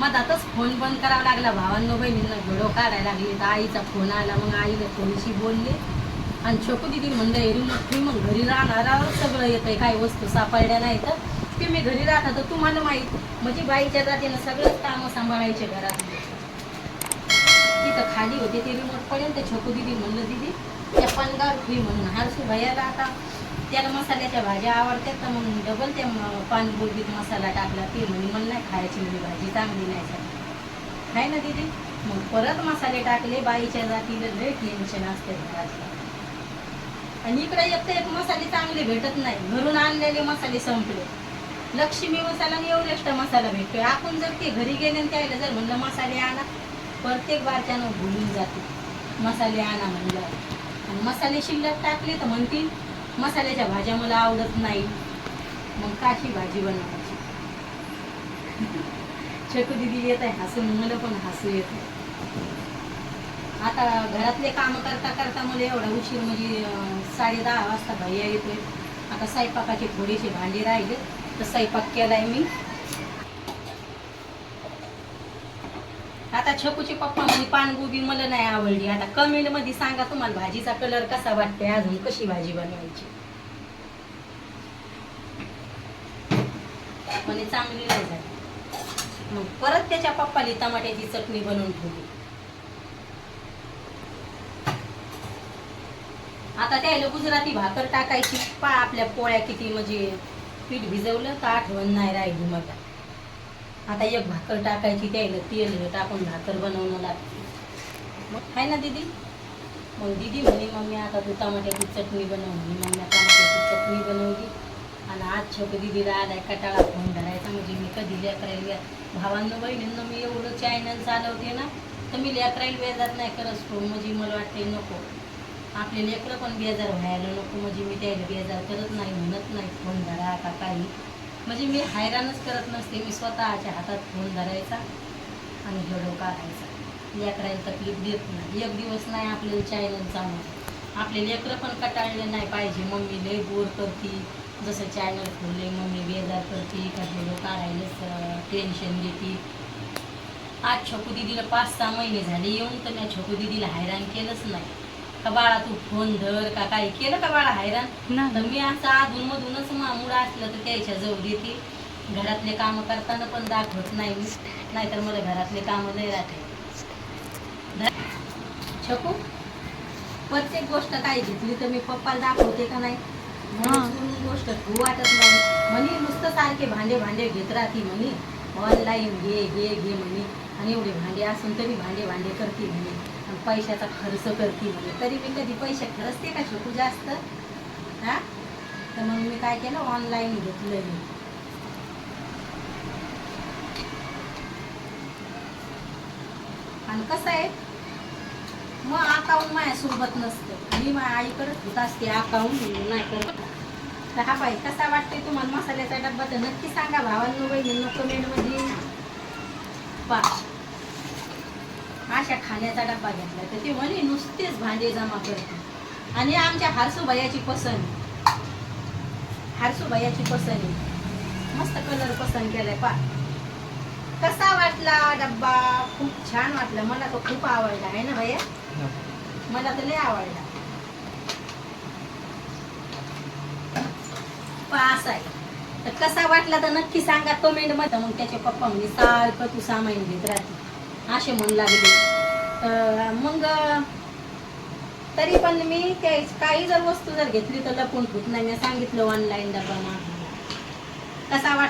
मग आताच फोन बंद करावा लागला. भावांनो बहिणींना घडो काढायला लागली. तर आईचा फोन आला मग आईला थोडीशी बोलले. आणि छोकू दिदी म्हणलं एरी तुम्ही मग घरी राहणार सगळं येतंय काय वस्तू सापडल्या नाही तर ते मी घरी राहता तर तुम्हाला माहीत. म्हणजे बाईच्या जातीनं सगळंच कामं सांभाळायचे घरात तिथं खाली होते ते रिमोट पडेल तर छोकू दिदी म्हणलं दिदी त्या पणगार फ्री म्हणून. हरसू भैयाला आता त्याला मसाल्याच्या भाज्या आवडतात तर मग डबल त्या म- मसाला टाकला. ते म्हणे मला नाही खायची म्हणजे भाजी चांगली नाही झाली. आहे ना दिदी. मग परत मसाले टाकले बाईच्या जातीला लय टेन्शन असते घरातलं. आणि इकडे एक तर एक मसाले चांगले भेटत नाही. घरून आणलेले मसाले संपले. लक्ष्मी मसाला आणि एवढेस्ट मसाला भेटतोय. आपण जर ते घरी गेले आणि त्याला जर म्हणलं मसाले आणा. प्रत्येक बारच्यानं भुलून जाते. मसाले आणा म्हणलं आणि मसाले शिल्लक टाकले तर म्हणतील मसाल्याच्या भाज्या मला आवडत नाही. मग काशी भाजी बनवायची. छकू दिदी येत आहे हसून मला पण हसू येत आता घरातले काम करता करता मला एवढा उशीर म्हणजे साडे दहा वाजता भैया येतोय. आता स्वयंपाकाचे थोडेसे भांडे राहिले तर स्वयंपाक केलाय मी. आता छकूची पप्पा म्हणजे पानगोबी मला नाही आवडली. आता कमेंटमध्ये सांगा तुम्हाला भाजीचा कलर कसा वाटतोय अजून कशी भाजी बनवायची. म्हणे चांगली नाही झाली. मग परत त्याच्या पप्पाली टमाट्याची चटणी बनवून ठेवली. आता त्याला गुजराती भाकर टाकायची. पा आपल्या पोळ्या किती म्हणजे पीठ भिजवलं तर आठवण नाही राहिली मग आता एक भाकर टाकायची त्याला तेल हे टाकून भाकर बनवणं लागते. मग आहे ना दीदी? मग दीदी म्हणे मम्मी आता तू टमाट्याची चटणी बनव. म्हणे मग मी टमाट्याची चटणी बनवली. आणि आज छोटे दीदीला आलाय कटाळा फोन धरायचा. म्हणजे मी कधी लेकरायला भावांना बहिणींना मी एवढं चॅनल चालवते ना तर मी लेकरायला बेजार नाही करत फोन म्हणजे मला वाटते नको. आपले लेकरं पण बेजार व्हायला नको. म्हणजे मी त्याला बेजार करत नाही म्हणत नाही. फोन धरा का काही? म्हणजे मी हैराणच करत नसते मी स्वतःच्या हातात फोन धरायचा आणि व्हिडिओ काढायचा लेकरायला तकलीफ देत नाही. एक दिवस नाही आपल्याला चॅनल चालू आपले लेकरं पण कटाळले नाही पाहिजे. मम्मी लय बोर करती. जसं चॅनल खोलले मम्मी बेजार करते का व्हिडिओ काढायलाच टेन्शन देते आज छोकू दिदीला पाच सहा महिने झाले. येऊन तर मी छोकू दिदीला हैराण केलंच नाही. का बाळा तू फोन धर का काही केलं का बाळा हैराण? तर मी असं अधून मधूनच मामूळ असलं तर त्याच्याजवळ देते घरातले कामं करताना पण दाखवत नाही मी. नाहीतर मला घरातले कामं नाही राहते. छकू प्रत्येक गोष्ट काय घेतली तर मी पप्पाला दाखवते का नाही. म्हणून गोष्ट वाटत नाही. म्हणे नुसतं सारखे भांडे भांडे घेत राहते म्हणे. ऑनलाईन घे घे घे म्हणे. आणि एवढे भांडे असून तरी भांडे भांडे करते म्हणे. आणि पैशाचा खर्च करते म्हणे. तरी मी कधी पैसे खरचते का शिकू जास्त? हा? तर मग मी काय केलं? ऑनलाईन घेतलं मी. आणि कसं आहे? मग अकाउंट माझ्यासोबत नसतं. मी माझ्या आईकडे होत असते अकाउंट नाही करत. तर हा बाई कसा वाटते तुम्हाला मसाल्याचा डब्बा तर नक्की सांगा. भावांनो बहिणींनो कमेंटमध्ये पा. अशा खाण्याचा डब्बा घेतला तर ते म्हणे नुसतेच भांडे जमा करते आणि आमच्या हारसूबायाची पसंत. हारसूबायाची पसंत. आहे मस्त कलर पसंत केलाय पा. कसा वाटला डब्बा? खूप छान वाटला. मला तो खूप आवडला आहे ना भैया मला तर लय आवडला. पा असा आहे. तर कसा वाटला तर नक्की सांगा कमेंटमध्ये. मग त्याचे पप्पा म्हणजे सारखं तू सामाईन घेत राहते. असे म्हणू लागले. तर मग तरी पण मी काही जर वस्तू जर घेतली तर लपून ठेवत नाही. मी सांगितलं ऑनलाईन डबा कसा वाटला?